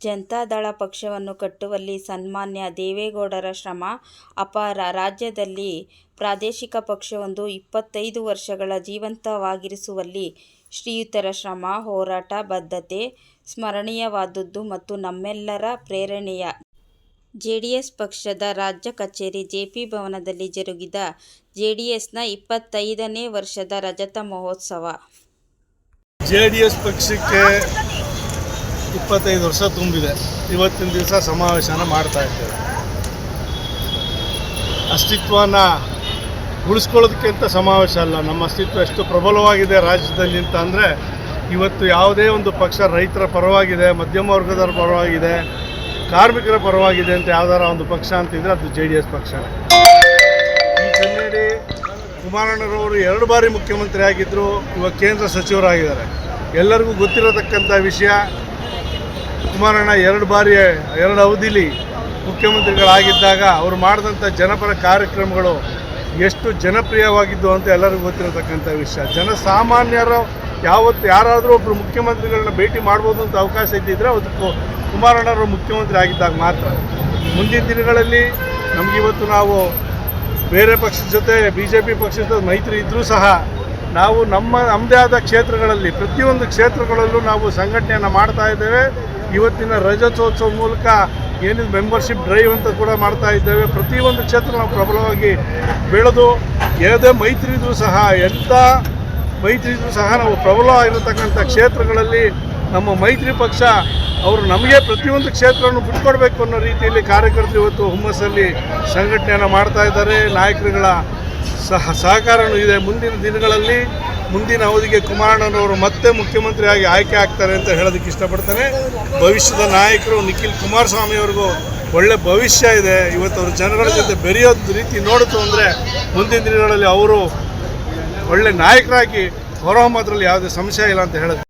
ಜನತಾದಳ ಪಕ್ಷವನ್ನು ಕಟ್ಟುವಲ್ಲಿ ಸನ್ಮಾನ್ಯ ದೇವೇಗೌಡರ ಶ್ರಮ ಅಪಾರ. ರಾಜ್ಯದಲ್ಲಿ ಪ್ರಾದೇಶಿಕ ಪಕ್ಷವೊಂದು ಇಪ್ಪತ್ತೈದು ವರ್ಷಗಳ ಜೀವಂತವಾಗಿರಿಸುವಲ್ಲಿ ಶ್ರೀಯುತರ ಶ್ರಮ, ಹೋರಾಟ, ಬದ್ಧತೆ ಸ್ಮರಣೀಯವಾದದ್ದು ಮತ್ತು ನಮ್ಮೆಲ್ಲರ ಪ್ರೇರಣೀಯ. ಜೆಡಿಎಸ್ ಪಕ್ಷದ ರಾಜ್ಯ ಕಚೇರಿ, ಜೆಪಿ ಭವನದಲ್ಲಿ ಜರುಗಿದ ಜೆಡಿಎಸ್ನ ಇಪ್ಪತ್ತೈದನೇ ವರ್ಷದ ರಜತ ಮಹೋತ್ಸವ. ಜೆಡಿಎಸ್ ಪಕ್ಷಕ್ಕೆ ಇಪ್ಪತ್ತೈದು ವರ್ಷ ತುಂಬಿದೆ. ಇವತ್ತಿನ ದಿವಸ ಸಮಾವೇಶನ ಮಾಡ್ತಾ ಇದ್ದೇವೆ. ಅಸ್ತಿತ್ವನ ಉಳಿಸ್ಕೊಳ್ಳೋದಕ್ಕಿಂತ ಸಮಾವೇಶ ಅಲ್ಲ. ನಮ್ಮ ಅಸ್ತಿತ್ವ ಎಷ್ಟು ಪ್ರಬಲವಾಗಿದೆ ರಾಜ್ಯದಲ್ಲಿ ಅಂತ ಅಂದರೆ, ಇವತ್ತು ಯಾವುದೇ ಒಂದು ಪಕ್ಷ ರೈತರ ಪರವಾಗಿದೆ, ಮಧ್ಯಮ ವರ್ಗದವರ ಪರವಾಗಿದೆ, ಕಾರ್ಮಿಕರ ಪರವಾಗಿದೆ ಅಂತ ಯಾವ್ದಾರ ಒಂದು ಪಕ್ಷ ಅಂತಿದ್ರೆ ಅದು ಜೆ ಡಿ ಎಸ್ ಪಕ್ಷ. ಈ ಕನ್ನಡಿ ಕುಮಾರಣ್ಣರವರು ಎರಡು ಬಾರಿ ಮುಖ್ಯಮಂತ್ರಿ ಆಗಿದ್ದರು ಇವಾಗ ಕೇಂದ್ರ ಸಚಿವರಾಗಿದ್ದಾರೆ. ಎಲ್ಲರಿಗೂ ಗೊತ್ತಿರತಕ್ಕಂಥ ವಿಷಯ ಕುಮಾರಣ್ಣ, ಎರಡು ಬಾರಿ, ಎರಡು ಅವಧಿಲಿ ಮುಖ್ಯಮಂತ್ರಿಗಳಾಗಿದ್ದಾಗ ಅವರು ಮಾಡಿದಂಥ ಜನಪರ ಕಾರ್ಯಕ್ರಮಗಳು ಎಷ್ಟು ಜನಪ್ರಿಯವಾಗಿದ್ದು ಅಂತ ಎಲ್ಲರಿಗೂ ಗೊತ್ತಿರತಕ್ಕಂಥ ವಿಷಯ. ಜನಸಾಮಾನ್ಯರು ಯಾವತ್ತು ಯಾರಾದರೂ ಒಬ್ಬರು ಮುಖ್ಯಮಂತ್ರಿಗಳನ್ನ ಭೇಟಿ ಮಾಡ್ಬೋದು ಅಂತ ಅವಕಾಶ ಇದ್ದಿದ್ರೆ ಅದಕ್ಕೂ ಕುಮಾರಣ್ಣವರು ಮುಖ್ಯಮಂತ್ರಿ ಆಗಿದ್ದಾಗ ಮಾತ್ರ. ಮುಂದಿನ ದಿನಗಳಲ್ಲಿ ನಮಗಿವತ್ತು ನಾವು ಬೇರೆ ಪಕ್ಷದ ಜೊತೆ ಬಿ ಜೆ ಪಿ ಪಕ್ಷದ ಮೈತ್ರಿ ಇದ್ದರೂ ಸಹ ನಾವು ನಮ್ಮ ನಮ್ಮದೇ ಆದ ಕ್ಷೇತ್ರಗಳಲ್ಲಿ, ಪ್ರತಿಯೊಂದು ಕ್ಷೇತ್ರಗಳಲ್ಲೂ ನಾವು ಸಂಘಟನೆಯನ್ನು ಮಾಡ್ತಾ ಇದ್ದೇವೆ. ಇವತ್ತಿನ ರಜತೋತ್ಸವ ಮೂಲಕ ಏನಿದೆ ಮೆಂಬರ್ಶಿಪ್ ಡ್ರೈವ್ ಅಂತ ಕೂಡ ಮಾಡ್ತಾ ಇದ್ದೇವೆ. ಪ್ರತಿಯೊಂದು ಕ್ಷೇತ್ರ ನಾವು ಪ್ರಬಲವಾಗಿ ಬೆಳೆದು ಯಾವುದೇ ಮೈತ್ರಿ ಇದ್ರೂ ಸಹ ಎಂಥ ಮೈತ್ರಿ ಇದ್ರೂ ಸಹ ನಾವು ಪ್ರಬಲವಾಗಿರತಕ್ಕಂಥ ಕ್ಷೇತ್ರಗಳಲ್ಲಿ ನಮ್ಮ ಮೈತ್ರಿ ಪಕ್ಷ ಅವರು ನಮಗೆ ಪ್ರತಿಯೊಂದು ಕ್ಷೇತ್ರವನ್ನು ಬಿಟ್ಕೊಡ್ಬೇಕು ಅನ್ನೋ ರೀತಿಯಲ್ಲಿ ಕಾರ್ಯಕರ್ತರು ಇವತ್ತು ಹುಮ್ಮಸ್ಸಲ್ಲಿ ಸಂಘಟನೆಯನ್ನು ಮಾಡ್ತಾ ಇದ್ದಾರೆ. ನಾಯಕರುಗಳ ಸಹ ಸಹಕಾರವೂ ಇದೆ. ಮುಂದಿನ ದಿನಗಳಲ್ಲಿ ಮುಂದಿನ ಅವಧಿಗೆ ಕುಮಾರಣ್ಣನವರು ಮತ್ತೆ ಮುಖ್ಯಮಂತ್ರಿಯಾಗಿ ಆಯ್ಕೆ ಆಗ್ತಾರೆ ಅಂತ ಹೇಳೋದಕ್ಕೆ ಇಷ್ಟಪಡ್ತಾರೆ ಭವಿಷ್ಯದ ನಾಯಕರು ನಿಖಿಲ್ ಕುಮಾರಸ್ವಾಮಿ ಅವ್ರಿಗೂ ಒಳ್ಳೆ ಭವಿಷ್ಯ ಇದೆ. ಇವತ್ತು ಅವರು ಜನಗಳ ಜೊತೆ ಬೆರೆಯೋದು ರೀತಿ ನೋಡಿತು ಅಂದರೆ ಮುಂದಿನ ದಿನಗಳಲ್ಲಿ ಅವರು ಒಳ್ಳೆ ನಾಯಕರಾಗಿ ಹೊರಹೊಮ್ಮದ್ರಲ್ಲಿ ಯಾವುದೇ ಸಂಶಯ ಇಲ್ಲ ಅಂತ ಹೇಳೋದು.